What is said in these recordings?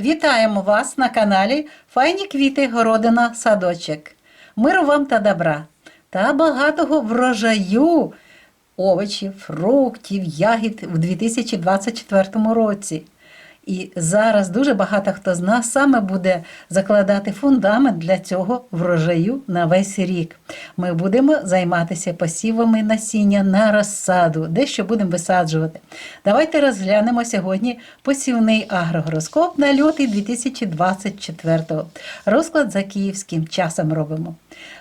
Вітаємо вас на каналі Файні квіти, городина, садочок. Миру вам та добра та багатого врожаю овочів, фруктів, ягід в 2024 році. І зараз дуже багато хто з нас саме буде закладати фундамент для цього врожаю на весь рік. Ми будемо займатися посівами насіння на розсаду, дещо будемо висаджувати. Давайте розглянемо сьогодні посівний агрогороскоп на лютий 2024. Розклад за київським часом робимо.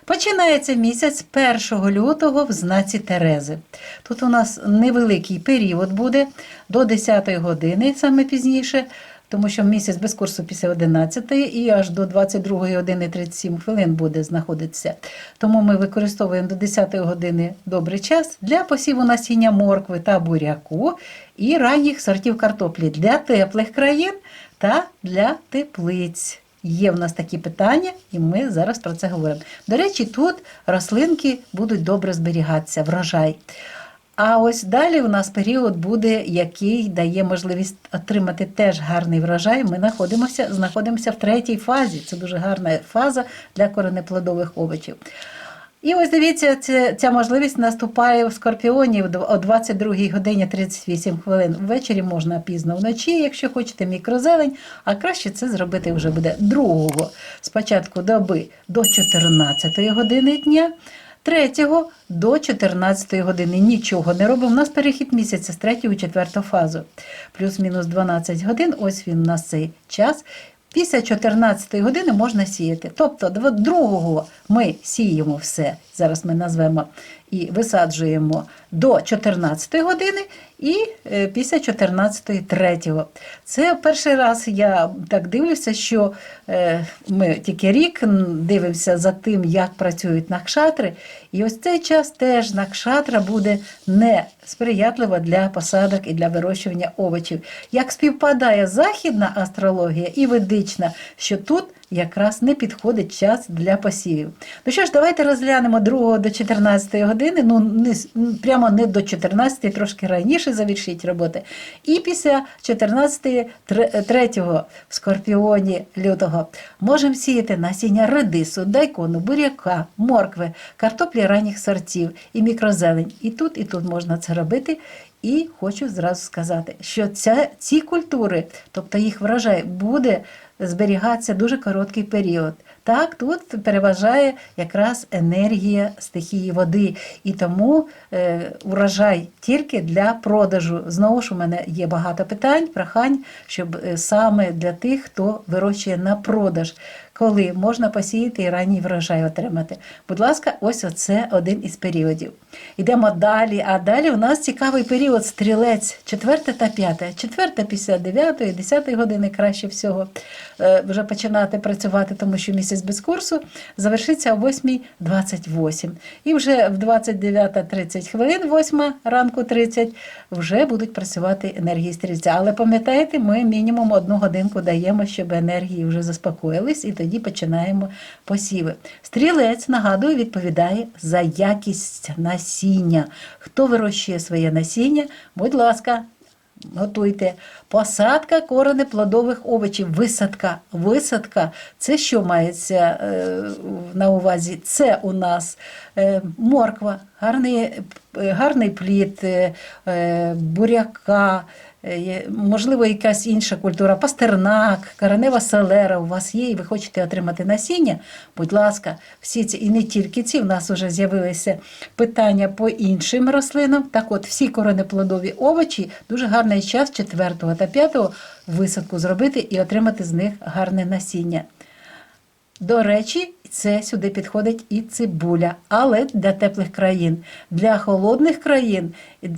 Починається місяць 1 лютого в знаці Терези. Тут у нас невеликий період буде до 10 години, саме пізніше, тому що місяць без курсу після 11 і аж до 22 години 37 хвилин буде знаходитися. Тому ми використовуємо до 10 години добрий час для посіву насіння моркви та буряку і ранніх сортів картоплі для теплих країн та для теплиць. Є в нас такі питання, і ми зараз про це говоримо. До речі, тут рослинки будуть добре зберігатися, врожай. А ось далі у нас період буде, який дає можливість отримати теж гарний врожай. Ми знаходимося, знаходимося в третій фазі. Це дуже гарна фаза для коренеплодових овочів. І ось дивіться, ця, ця можливість наступає в скорпіоні о 22 годині 38 хвилин. Ввечері можна пізно вночі, якщо хочете мікрозелень, а краще це зробити вже буде другого спочатку доби до 14 години дня. 3 до 14 години нічого не робимо. У нас перехід місяця з 3 у 4 фазу. Плюс-мінус 12 годин, ось він у нас цей час. Після 14 години можна сіяти. Тобто, другого ми сіємо все. Зараз ми назвемо і висаджуємо до 14 години, і е, після 14 третього. Це перший раз я так дивлюся, що е, ми тільки рік дивимося за тим, як працюють накшатри. І ось цей час теж накшатра буде не сприятлива для посадок і для вирощування овочів. Як співпадає західна астрологія і ведична, що тут якраз не підходить час для посівів. Ну що ж, давайте розглянемо 2 до 14 години, ну не, прямо не до 14, трошки раніше завершіть роботи. І після 14 3 в скорпіоні лютого можемо сіяти насіння редису, дайкону, буряка, моркви, картоплі ранніх сортів і мікрозелень. І тут, і тут можна це робити. І хочу зразу сказати, що ця, ці культури, тобто їх врожай, буде зберігатися дуже короткий період. Так, тут переважає якраз енергія стихії води, і тому е, урожай тільки для продажу. Знову ж у мене є багато питань, прохань, щоб е, саме для тих, хто вирощує на продаж, коли можна посіяти і ранній врожай отримати. Будь ласка, ось оце один із періодів. Йдемо далі. А далі у нас цікавий період стрілець, 4 та 5. 4 після 9, 10 години краще всього е, вже починати працювати, тому що місяць без курсу завершиться о 8.28. І вже в 29.30 хвилин, 8 ранку 30, вже будуть працювати енергії стрільця. Але пам'ятаєте, ми мінімум одну годинку даємо, щоб енергії вже заспокоїлись, і тоді починаємо посіви. Стрілець, нагадую, відповідає за якість насіння. Хто вирощує своє насіння, будь ласка. Готуйте. Посадка коренеплодових овочів, висадка. Висадка це що мається е, на увазі? Це у нас е, морква, гарний, е, гарний плід, е, е, буряка, можливо, якась інша культура, пастернак, коренева селера у вас є, і ви хочете отримати насіння. Будь ласка, всі ці, і не тільки ці, в нас вже з'явилися питання по іншим рослинам. Так от, всі коренеплодові овочі, дуже гарний час 4 та 5 висадку зробити і отримати з них гарне насіння. До речі, це сюди підходить і цибуля, але для теплих країн. Для холодних країн,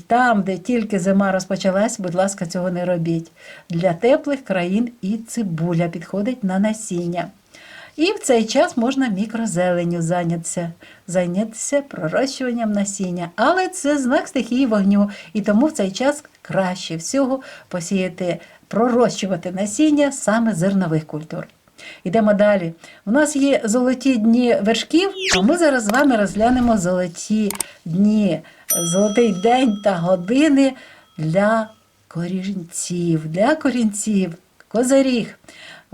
там, де тільки зима розпочалась, будь ласка, цього не робіть. Для теплих країн і цибуля підходить на насіння. І в цей час можна мікрозеленню зайнятися, зайнятися пророщуванням насіння. Але це знак стихії вогню, і тому в цей час краще всього посіяти, пророщувати насіння саме зернових культур. Йдемо далі. У нас є золоті дні вершків, а ми зараз з вами розглянемо золоті дні, золотий день та години для корінців. Для корінців. Козиріг.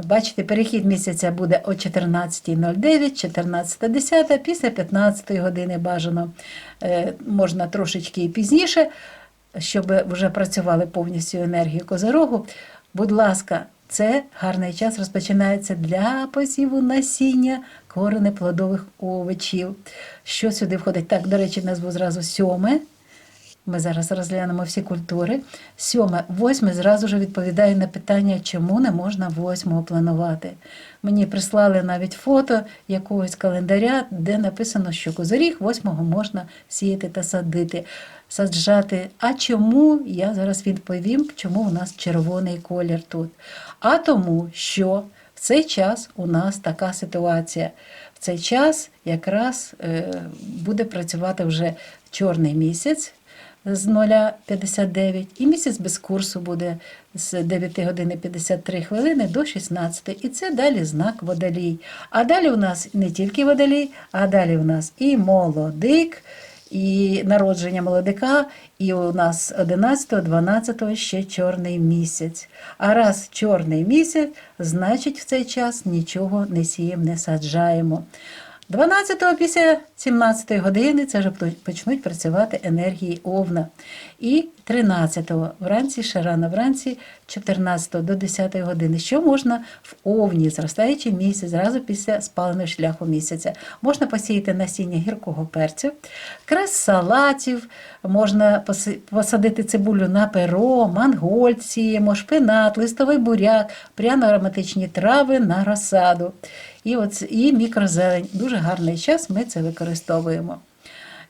Бачите, перехід місяця буде о 14.09, 14.10, після 15 години бажано. Е, Можна трошечки і пізніше, щоб вже працювали повністю енергії козирогу. Будь ласка, це гарний час розпочинається для посіву насіння коренеплодових овочів. Що сюди входить? Так, до речі, назву зразу сьоме. Ми зараз розглянемо всі культури. Сьоме, восьме зразу ж відповідає на питання, чому не можна восьмого планувати. Мені прислали навіть фото якогось календаря, де написано, що козиріг восьмого можна сіяти та садити, саджати. А чому? Я зараз відповім, чому у нас червоний колір тут. А тому, що в цей час у нас така ситуація. В цей час якраз е, буде працювати вже чорний місяць з 0,59 і місяць без курсу буде з 9 години 53 хвилини до 16. І це далі знак водолій. А далі у нас не тільки водолій, а далі у нас і молодик, і народження молодика, і у нас 11, 12 ще чорний місяць. А раз чорний місяць, значить в цей час нічого не сіємо, не саджаємо. 12-го після 17 години це вже почнуть працювати енергії Овна. І 13-го вранці, ще рано вранці, 14 до 10 години. Що можна в Овні, зростаючий місяць, зразу після спаленого шляху місяця. Можна посіяти насіння гіркого перцю, крес салатів, можна посадити цибулю на перо, мангольд сіємо, шпинат, листовий буряк, пряно-ароматичні трави на розсаду. І, от, і мікрозелень. Дуже гарний час ми це використовуємо.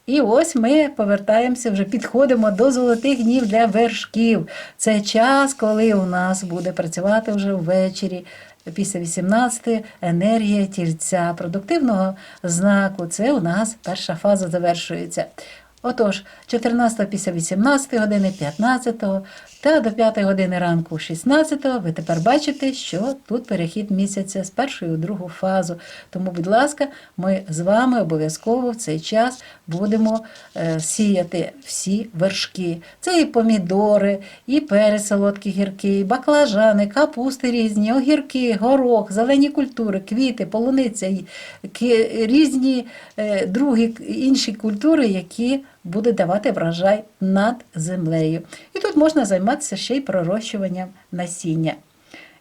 І ось ми повертаємося, вже підходимо до золотих днів для вершків. Це час, коли у нас буде працювати вже ввечері. Після 18 енергія тільця продуктивного знаку. Це у нас перша фаза завершується. Отож, 14 після 18 години, 15 та до 5 години ранку 16-го ви тепер бачите, що тут перехід місяця з першої у другу фазу. Тому, будь ласка, ми з вами обов'язково в цей час будемо е, сіяти всі вершки. Це і помідори, і перець солодкий гіркий, баклажани, капусти різні, огірки, горох, зелені культури, квіти, полуниця, і різні е, другі інші культури, які будуть давати врожай над землею. І тут можна займатися ще й пророщуванням насіння.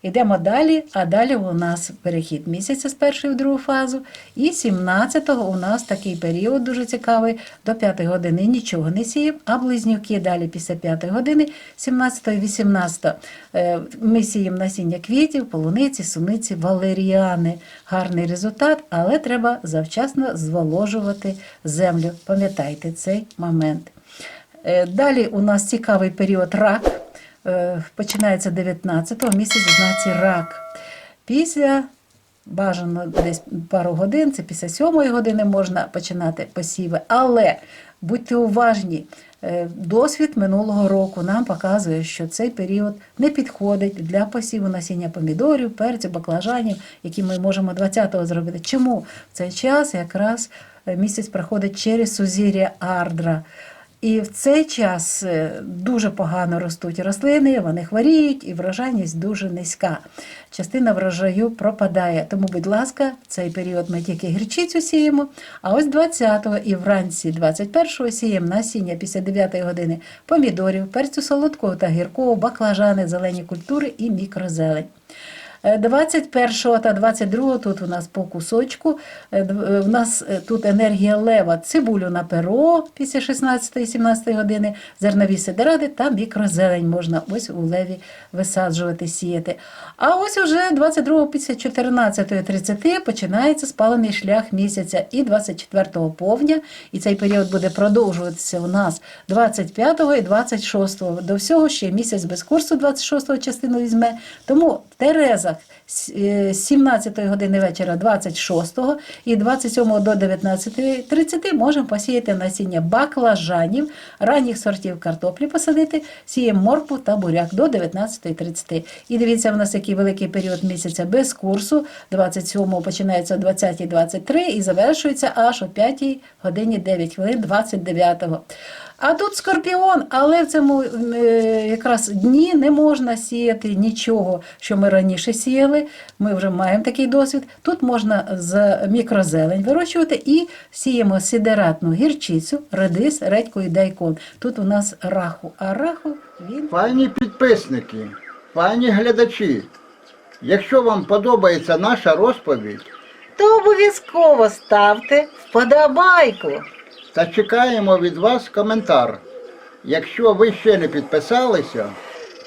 Йдемо далі, а далі у нас перехід місяця з першої в другу фазу. І 17-го у нас такий період дуже цікавий. До 5 години нічого не сіємо, а близнюки далі після 5 години, 17 і 18 е, ми сіємо насіння квітів, полуниці, суниці, валеріани. Гарний результат, але треба завчасно зволожувати землю. Пам'ятайте цей момент. Е, Далі у нас цікавий період рак. Е, Починається 19-го місяць в знаці рак. Після бажано десь пару годин, це після 7 години можна починати посіви. Але будьте уважні, е, досвід минулого року нам показує, що цей період не підходить для посіву насіння помідорів, перцю, баклажанів, які ми можемо 20-го зробити. Чому? В цей час якраз е, місяць проходить через сузір'я Ардра. І в цей час е, дуже погано ростуть рослини, вони хворіють, і врожайність дуже низька. Частина врожаю пропадає. Тому, будь ласка, в цей період ми тільки гірчицю сіємо. А ось 20-го і вранці 21-го сіємо насіння після 9 години помідорів, перцю солодкого та гіркого, баклажани, зелені культури і мікрозелень. Е, 21 та 22 тут у нас по кусочку. Е, дв- е, У нас е, тут енергія лева, цибулю на перо після 16-17 години, зернові сидеради та мікрозелень можна ось у леві висаджувати, сіяти. А ось уже 22 після 14.30 починається спалений шлях місяця і 24 повня, і цей період буде продовжуватися у нас 25 і 26. До всього ще місяць без курсу 26 частину візьме. Тому в Терезах з е, з 17 години вечора 26 і 27 до 19.30 можемо посіяти насіння баклажанів, ранніх сортів картоплі посадити, сіємо моркву та буряк до 19.30. І дивіться, в нас який великий період місяця без курсу. 27 починається о 20.23 і завершується аж о 5 годині 9 хвилин 29-го. А тут скорпіон, але в цьому е, якраз дні не можна сіяти нічого, що ми раніше сіяли. Ми вже маємо такий досвід. Тут можна з мікрозелень вирощувати і сіємо сідератну гірчицю, редис, редьку і дайкон. Тут у нас раху, а раху він Пані підписники, пані глядачі, якщо вам подобається наша розповідь, то обов'язково ставте вподобайку. Та чекаємо від вас коментар. Якщо ви ще не підписалися,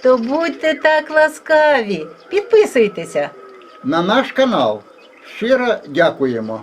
То будьте так ласкаві, підписуйтеся. на наш канал щиро дякуємо.